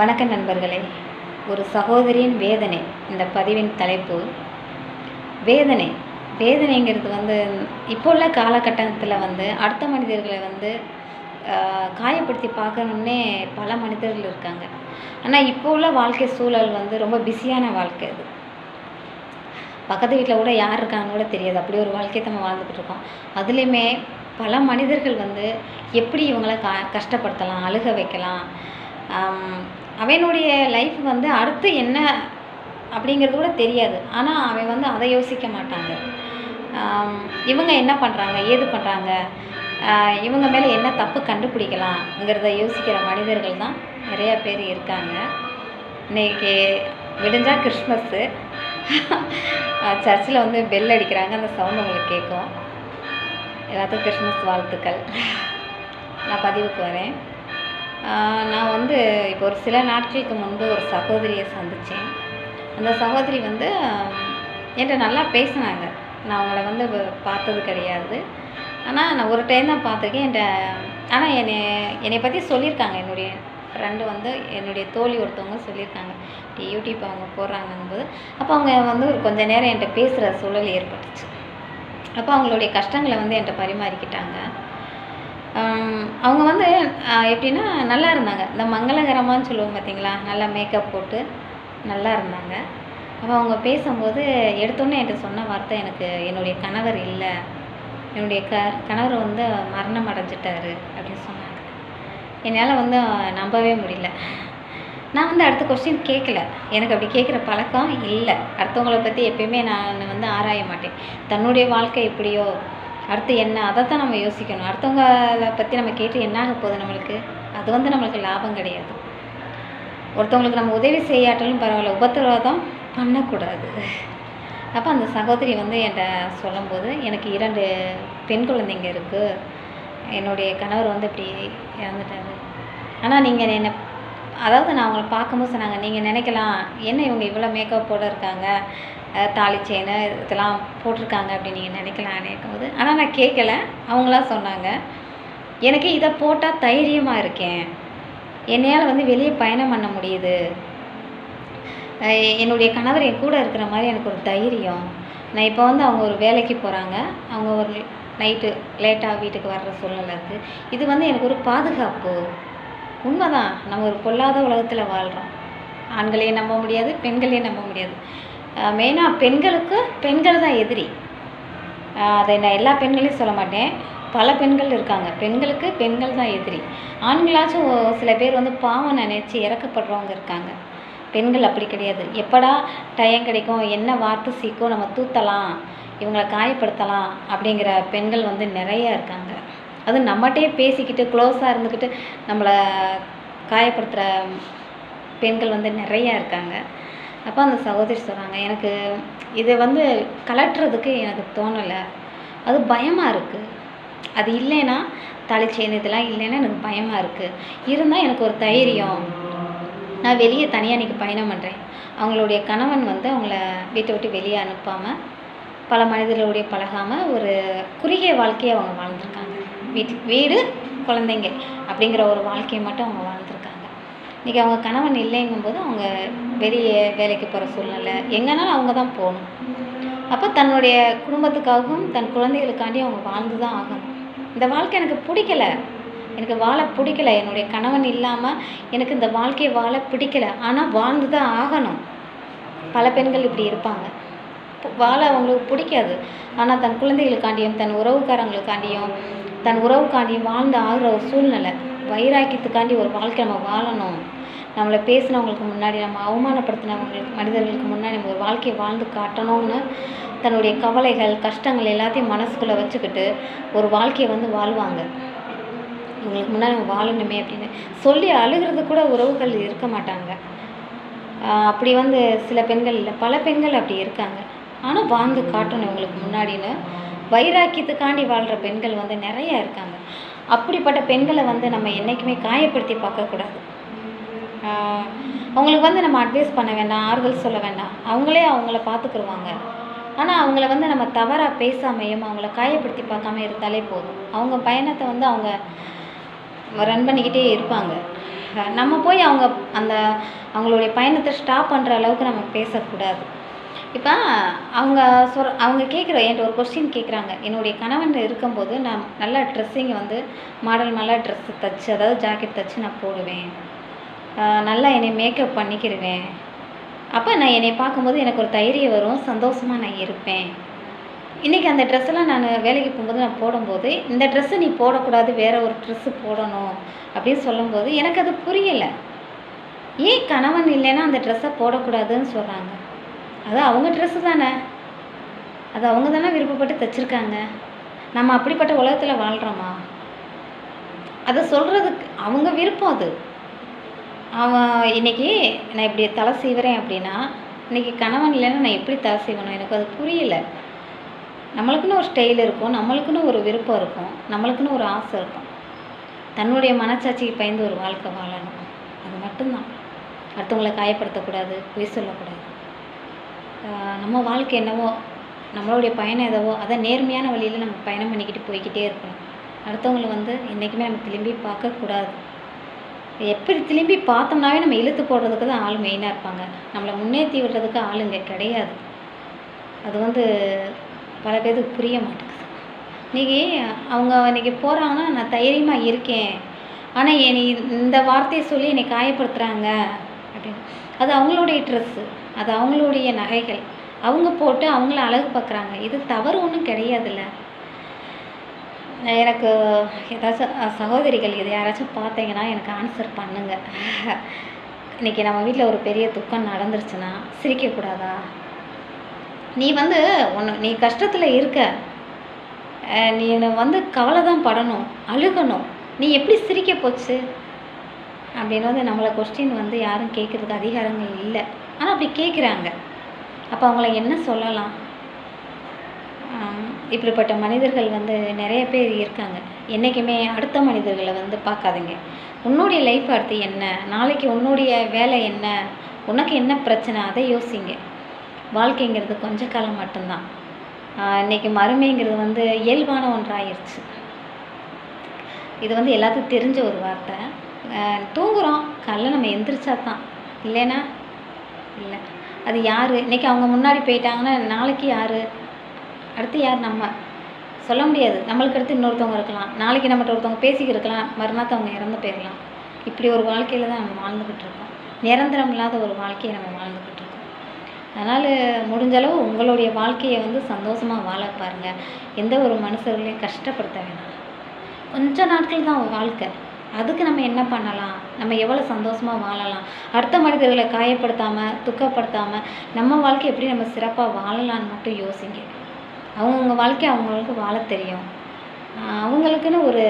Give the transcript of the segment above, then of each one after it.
வணக்கம் நண்பர்களே ஒரு சகோதரியின் வேதனை இந்த பதிவின் தலைப்பு. வேதனை. வேதனைங்கிறது வந்து இப்போ உள்ள காலகட்டத்தில் வந்து அடுத்த மனிதர்களை வந்து காயப்படுத்தி பார்க்கணுன்னே பல மனிதர்கள் இருக்காங்க. ஆனால் இப்போ உள்ள வாழ்க்கை சூழல் வந்து ரொம்ப பிஸியான வாழ்க்கை அது. பக்கத்து வீட்டில் கூட யார் இருக்காங்கன்னு கூட தெரியாது. அப்படி ஒரு வாழ்க்கையை நம்ம வாழ்ந்துக்கிட்டு இருக்கோம். அதுலேயுமே பல மனிதர்கள் வந்து எப்படி இவங்கள க கஷ்டப்படுத்தலாம் அழுக வைக்கலாம் அவனுடைய லைஃப் வந்து அடுத்து என்ன அப்படிங்கிறது கூட தெரியாது. ஆனால் அவன் வந்து அதை யோசிக்க மாட்டாங்க. இவங்க என்ன பண்ணுறாங்க ஏது பண்ணுறாங்க இவங்க மேலே என்ன தப்பு கண்டுபிடிக்கலாம்ங்கிறத யோசிக்கிற மனிதர்கள் தான் நிறையா பேர் இருக்காங்க. இன்னைக்கு விடிஞ்சால் கிறிஸ்மஸ்ஸு சர்ச்சில் வந்து பெல் அடிக்கிறாங்க. அந்த சவுண்ட் உங்களுக்கு கேட்கும். எல்லாத்துக்கும் கிறிஸ்மஸ் வாழ்த்துக்கள். நான் பதிவுக்கு வரேன். நான் வந்து இப்போ ஒரு சில நாட்களுக்கு முன்பு ஒரு சகோதரியை சந்தித்தேன். அந்த சகோதரி வந்து என்கிட்ட நல்லா பேசினாங்க. நான் அவங்கள வந்து பார்த்தது கிடையாது. ஆனால் நான் ஒரு டைம் தான் பார்த்துருக்கேன். என்கிட்ட ஆனால் என்னை என்னை பற்றி சொல்லியிருக்காங்க. என்னுடைய ஃப்ரெண்டு வந்து என்னுடைய தோழி ஒருத்தவங்க சொல்லியிருக்காங்க. யூடியூப் அவங்க போடுறாங்கங்கும்போது அப்போ அவங்க வந்து ஒரு கொஞ்ச நேரம் என்கிட்ட பேசுகிற சூழல் ஏற்பட்டுச்சு. அப்போ அவங்களுடைய கஷ்டங்களை வந்து என்கிட்ட பரிமாறிக்கிட்டாங்க. அவங்க வந்து எப்படின்னா நல்லா இருந்தாங்க. இந்த மங்களகரமான்னு சொல்லுவோம் பார்த்தீங்களா நல்லா மேக்கப் போட்டு நல்லா இருந்தாங்க. அப்போ அவங்க பேசும்போது எடுத்தோன்னே என்கிட்ட சொன்ன வார்த்தை எனக்கு என்னுடைய கணவர் இல்லை. என்னுடைய க கணவர் வந்து மரணம் அடைஞ்சிட்டாரு. அப்படின்னு சொன்னாங்க. என்னால் வந்து நம்பவே முடியல. நான் வந்து அடுத்த கொஸ்டின் கேட்கல எனக்கு அப்படி கேட்குற பழக்கம் இல்லை. அடுத்தவங்கள பற்றி எப்பயுமே நான் வந்து ஆராய மாட்டேன். தன்னுடைய வாழ்க்கை எப்படியோ அடுத்து என்ன? அதை தான் நம்ம யோசிக்கணும். அடுத்தவங்களை பற்றி நம்ம கேட்டு என்ன ஆக போகுது நம்மளுக்கு? அது வந்து நம்மளுக்கு லாபம் கிடையாது. ஒருத்தவங்களுக்கு நம்ம உதவி செய்யாட்டாலும் பரவாயில்ல. உபத்திரவாதம் பண்ணக்கூடாது. அப்போ அந்த சகோதரி வந்து என்கிட்ட சொல்லும்போது எனக்கு இரண்டு பெண் குழந்தைங்க இருக்குது என்னுடைய கணவர் வந்து இப்படி இறந்துட்டாரு. ஆனால் நீங்கள் என்னை அதாவது நான் அவங்கள பார்க்கும்போது சொன்னாங்க நீங்கள் நினைக்கலாம் என்ன இவங்க இவ்வளோ மேக்கப் போட இருக்காங்க? தாலி செயின் இதெல்லாம் போட்டிருக்காங்க அப்படின்னு நீங்கள் நினைக்கலாம் நினைக்கும்போது ஆனால் நான் கேட்கல. அவங்களாம் சொன்னாங்க. எனக்கு இதை போட்டால் தைரியமாக இருக்கேன். என்னையால் வந்து வெளியே பயணம் பண்ண முடியுது. என்னுடைய கணவர் என் கூட இருக்கிற மாதிரி எனக்கு ஒரு தைரியம். நான் இப்போ வந்து அவங்க ஒரு வேலைக்கு போகிறாங்க அவங்க ஒரு நைட்டு லேட்டாக வீட்டுக்கு வர்ற சூழ்நிலை இருக்குது இது வந்து எனக்கு ஒரு பாதுகாப்பு. உண்மைதான். நம்ம ஒரு பொல்லாத உலகத்தில் வாழ்கிறோம் ஆண்களையும் நம்ப முடியாது பெண்களையும் நம்ப முடியாது. மெயினாக பெண்களுக்கு பெண்கள் தான் எதிரி. அதை நான் எல்லா பெண்களையும் சொல்ல மாட்டேன். பல பெண்கள் இருக்காங்க. பெண்களுக்கு பெண்கள் தான் எதிரி. ஆண்களாச்சும் சில பேர் வந்து பாவம் நினைச்சி இறக்கப்படுறவங்க இருக்காங்க. பெண்கள் அப்படி கிடையாது. எப்படா டயம் கிடைக்கும்? என்ன வார்த்தை சீக்கும் நம்ம தூத்தலாம். இவங்களை காயப்படுத்தலாம் அப்படிங்கிற பெண்கள் வந்து நிறைய இருக்காங்க. அது நம்மகிட்டே பேசிக்கிட்டு க்ளோஸாக இருந்துக்கிட்டு நம்மளை காயப்படுத்துகிற பெண்கள் வந்து நிறையா இருக்காங்க. அப்போ அந்த சகோதரி சொல்கிறாங்க எனக்கு இதை வந்து கலட்டுறதுக்கு எனக்கு தோணலை. அது பயமாக இருக்குது அது இல்லைன்னா தாலி செயின் இதெல்லாம் இல்லைன்னா எனக்கு பயமாக இருக்குது இருந்தால் எனக்கு ஒரு தைரியம். நான் வெளியே தனியாக இன்றைக்கி பயணம் பண்ணுறேன் அவங்களுடைய கணவன் வந்து அவங்கள வீட்டை விட்டு வெளியே அனுப்பாமல் பல மனிதர்களுடைய பழகாமல் ஒரு குறுகிய வாழ்க்கையை அவங்க வாழ்ந்துருக்காங்க. வீட்டு வீடு குழந்தைங்க அப்படிங்கிற ஒரு வாழ்க்கையை மட்டும் அவங்க வாழ்ந்துருக்காங்க. இன்றைக்கி அவங்க கணவன் இல்லைங்கும்போது அவங்க வெளியே வேலைக்கு போகிற சூழ்நிலை எங்கேனாலும் அவங்க தான் போகணும். அப்போ தன்னுடைய குடும்பத்துக்காகவும் தன் குழந்தைகளுக்காண்டி அவங்க வாழ்ந்து தான் ஆகணும். இந்த வாழ்க்கை எனக்கு பிடிக்கல. எனக்கு வாழ பிடிக்கல. என்னுடைய கணவன் இல்லாமல் எனக்கு இந்த வாழ்க்கையை வாழ பிடிக்கல. ஆனால் வாழ்ந்து தான் ஆகணும். பல பெண்கள் இப்படி இருப்பாங்க. வாழ அவங்களுக்கு பிடிக்காது. ஆனால் தன் குழந்தைகளுக்காண்டியும் தன் உறவுக்காரங்களுக்காண்டியும் தன் உறவுக்காண்டியும் வாழ்ந்து ஆகிற ஒரு சூழ்நிலை வைராக்கியத்துக்காண்டி ஒரு வாழ்க்கை நம்ம வாழணும். நம்மளை பேசினவங்களுக்கு முன்னாடி நம்ம அவமானப்படுத்தினவங்களுக்கு மனிதர்களுக்கு முன்னாடி நம்ம ஒரு வாழ்க்கையை வாழ்ந்து காட்டணும்னு தன்னுடைய கவலைகள் கஷ்டங்கள் எல்லாத்தையும் மனசுக்குள்ளே வச்சுக்கிட்டு ஒரு வாழ்க்கையை வந்து வாழ்வாங்க. இவங்களுக்கு முன்னாடி நம்ம வாழணுமே அப்படின்னு சொல்லி அழுகிறது கூட உறவுகள் இருக்க மாட்டாங்க. அப்படி வந்து சில பெண்கள் இல்லை பல பெண்கள் அப்படி இருக்காங்க. ஆனால் வாழ்ந்து காட்டணும் இவங்களுக்கு முன்னாடின்னு வைராக்கியத்துக்காண்டி வாழ்கிற பெண்கள் வந்து நிறையா இருக்காங்க. அப்படிப்பட்ட பெண்களை வந்து நம்ம என்றைக்குமே காயப்படுத்தி பார்க்கக்கூடாது. அவங்களுக்கு வந்து நம்ம அட்வைஸ் பண்ண வேண்டாம் ஆறுதல் சொல்ல வேண்டாம் அவங்களே அவங்கள பார்த்துக்குருவாங்க. ஆனால் அவங்கள வந்து நம்ம தவறாக பேசாமையும் அவங்கள காயப்படுத்தி பார்க்காம இருந்தாலே போதும். அவங்க பயணத்தை வந்து அவங்க ரன் பண்ணிக்கிட்டே இருப்பாங்க. நம்ம போய் அவங்க அந்த அவங்களுடைய பயணத்தை ஸ்டாப் பண்ணுற அளவுக்கு நம்ம பேசக்கூடாது. இப்போ அவங்க சொல் அவங்க கேட்குற என்கிட்ட ஒரு கொஸ்டின் கேட்குறாங்க. என்னுடைய கணவன் இருக்கும்போது நான் நல்லா ட்ரெஸ்ஸிங் வந்து மாடல் மாடலாக ட்ரெஸ்ஸு தச்சு அதாவது ஜாக்கெட் தைச்சி நான் போடுவேன். நல்லா என்னை மேக்கப் பண்ணிக்கிடுவேன் அப்போ நான் என்னை பார்க்கும்போது எனக்கு ஒரு தைரியம் வரும் சந்தோஷமாக நான் இருப்பேன். இன்றைக்கி அந்த ட்ரெஸ்ஸெல்லாம் நான் வேலைக்கு போகும்போது நான் போடும்போது இந்த ட்ரெஸ்ஸை நீ போடக்கூடாது வேறு ஒரு ட்ரெஸ்ஸு போடணும் அப்படின்னு சொல்லும்போது எனக்கு அது புரியலை. ஏன் கணவன் இல்லைன்னா அந்த ட்ரெஸ்ஸை போடக்கூடாதுன்னு சொல்கிறாங்க அது அவங்க ட்ரெஸ்ஸு தானே. அது அவங்க தானே விருப்பப்பட்டு தைச்சிருக்காங்க. நம்ம அப்படிப்பட்ட உலகத்தில் வாழ்கிறோமா அதை சொல்கிறதுக்கு அவங்க விருப்பம் அது. அவன் இன்னைக்கு நான் இப்படி தலை சீவுறேன் அப்படின்னா இன்னைக்கு கணவன் இல்லைன்னா நான் எப்படி தலை சீவணும்? எனக்கு அது புரியல. நம்மளுக்குன்னு ஒரு ஸ்டைல் இருக்கும் நம்மளுக்குன்னு ஒரு விருப்பம் இருக்கும் நம்மளுக்குன்னு ஒரு ஆசை இருக்கும். தன்னுடைய மனச்சாட்சிக்கு பயந்து ஒரு வாழ்க்கை வாழணும். அது மட்டும்தான். அடுத்தவங்களை காயப்படுத்தக்கூடாது பொய் சொல்லக்கூடாது. நம்ம வாழ்க்கை என்னவோ நம்மளுடைய பயணம் எதவோ அதை நேர்மையான வழியில் நம்ம பயணம் பண்ணிக்கிட்டு போய்கிட்டே இருக்கணும். அடுத்தவங்களை வந்து என்றைக்குமே நம்ம திரும்பி பார்க்கக்கூடாது. எப்படி திரும்பி பார்த்தோம்னாவே நம்ம இழுத்து போடுறதுக்கு தான் ஆள் மெயினாக இருப்பாங்க. நம்மளை முன்னேற்றி விடுறதுக்கு ஆளுங்க கிடையாது. அது வந்து பல பேருக்கு புரிய மாட்டேங்குது. இன்றைக்கி அவங்க இன்றைக்கி போகிறாங்கன்னா நான் தைரியமாக இருக்கேன். ஆனால் என்னை இந்த வார்த்தையை சொல்லி என்னை காயப்படுத்துகிறாங்க அப்படின்னு. அது அவங்களுடைய ட்ரெஸ்ஸு அது அவங்களுடைய நகைகள். அவங்க போட்டு அவங்கள அழகு பார்க்குறாங்க. இது தவறு ஒன்றும் கிடையாதுல்ல. எனக்கு ஏதாச்சும் சகோதரிகள் இதை யாராச்சும் பார்த்தீங்கன்னா எனக்கு ஆன்சர் பண்ணுங்க. இன்றைக்கி நம்ம வீட்டில் ஒரு பெரிய துக்கம் நடந்துருச்சுன்னா சிரிக்கக்கூடாதா? நீ வந்து ஒன்று நீ கஷ்டத்தில் இருக்க. நீ வந்து கவலை தான் படணும் அழுகணும். நீ எப்படி சிரிக்க போச்சு? அப்படின்னு வந்து நம்மளை கொஸ்டின் வந்து யாரும் கேட்குறதுக்கு அதிகாரங்கள் இல்லை. ஆனால் அப்படி கேட்குறாங்க அப்போ அவங்கள என்ன சொல்லலாம்? இப்படிப்பட்ட மனிதர்கள் வந்து நிறைய பேர் இருக்காங்க. என்றைக்குமே அடுத்த மனிதர்களை வந்து பார்க்காதீங்க. உன்னுடைய லைஃப் அடுத்து என்ன? நாளைக்கு உன்னுடைய வேலை என்ன? உனக்கு என்ன பிரச்சனை? அதை யோசிங்க. வாழ்க்கைங்கிறது கொஞ்ச காலம் மட்டும்தான். இன்றைக்கி மறுமைங்கிறது வந்து இயல்பான ஒன்றாயிருச்சு. இது வந்து எல்லாத்துக்கும் தெரிஞ்ச ஒரு வார்த்தை. தூங்குகிறோம் தூங்குறோம். காலைல நம்ம எந்திரிச்சா தான். இல்லைன்னா? இல்லை. அது யார்? இன்னைக்கு அவங்க முன்னாடி போயிட்டாங்கன்னா நாளைக்கு யார்? அடுத்து யார் நம்ம? சொல்ல முடியாது. நம்மளுக்கு அடுத்து இன்னொருத்தவங்க இருக்கலாம். நாளைக்கு நம்மகிட்ட ஒருத்தவங்க பேசிக்கிட்டு இருக்கலாம். மறுநாள் அவங்க இறந்து போயிடலாம் இப்படி ஒரு வாழ்க்கையில் தான் நம்ம வாழ்ந்துக்கிட்டு இருக்கோம். நிரந்தரம் இல்லாத ஒரு வாழ்க்கையை நம்ம வாழ்ந்துக்கிட்டு இருக்கோம். அதனால் முடிஞ்ச அளவு உங்களுடைய வாழ்க்கையை வந்து சந்தோஷமாக வாழ பாருங்கள் எந்த ஒரு மனுஷர்களையும் கஷ்டப்படுத்த வேணாம். கொஞ்ச நாட்கள் தான் வாழ்க்கை. அதுக்கு நம்ம என்ன பண்ணலாம்? நம்ம எவ்வளோ சந்தோஷமாக வாழலாம்? அடுத்த மனிதர்களை காயப்படுத்தாமல் துக்கப்படுத்தாமல் நம்ம வாழ்க்கை எப்படி நம்ம சிறப்பாக வாழலாம்னு மட்டும் யோசிங்க. அவங்கவுங்க வாழ்க்கை அவங்களுக்கு வாழ தெரியும். அவங்களுக்குன்னு ஒரு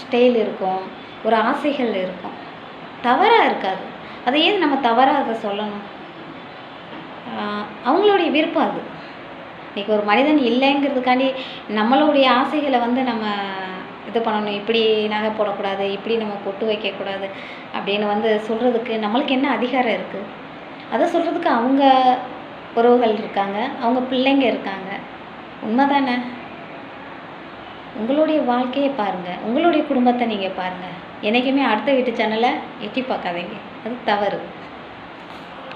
ஸ்டைல் இருக்கும். ஒரு ஆசைகள் இருக்கும். தவறாக இருக்காது. அதை ஏன் நம்ம தவறாக அதை சொல்லணும்? அவங்களுடைய விருப்பம் அது. இன்றைக்கி ஒரு மனிதன் இல்லைங்கிறதுக்காண்டி நம்மளுடைய ஆசைகளை வந்து நம்ம இது பண்ணணும். இப்படி நகை போடக்கூடாது இப்படி நம்ம பொட்டு வைக்கக்கூடாது அப்படின்னு வந்து சொல்கிறதுக்கு நம்மளுக்கு என்ன அதிகாரம் இருக்குது அதை சொல்கிறதுக்கு அவங்க உறவுகள் இருக்காங்க அவங்க பிள்ளைங்க இருக்காங்க. உண்மைதானே? உங்களுடைய வாழ்க்கையை பாருங்கள் உங்களுடைய குடும்பத்தை நீங்கள் பாருங்கள் என்றைக்குமே அடுத்த வீட்டு சேனலை எட்டி பார்க்காதீங்க. அது தவறு.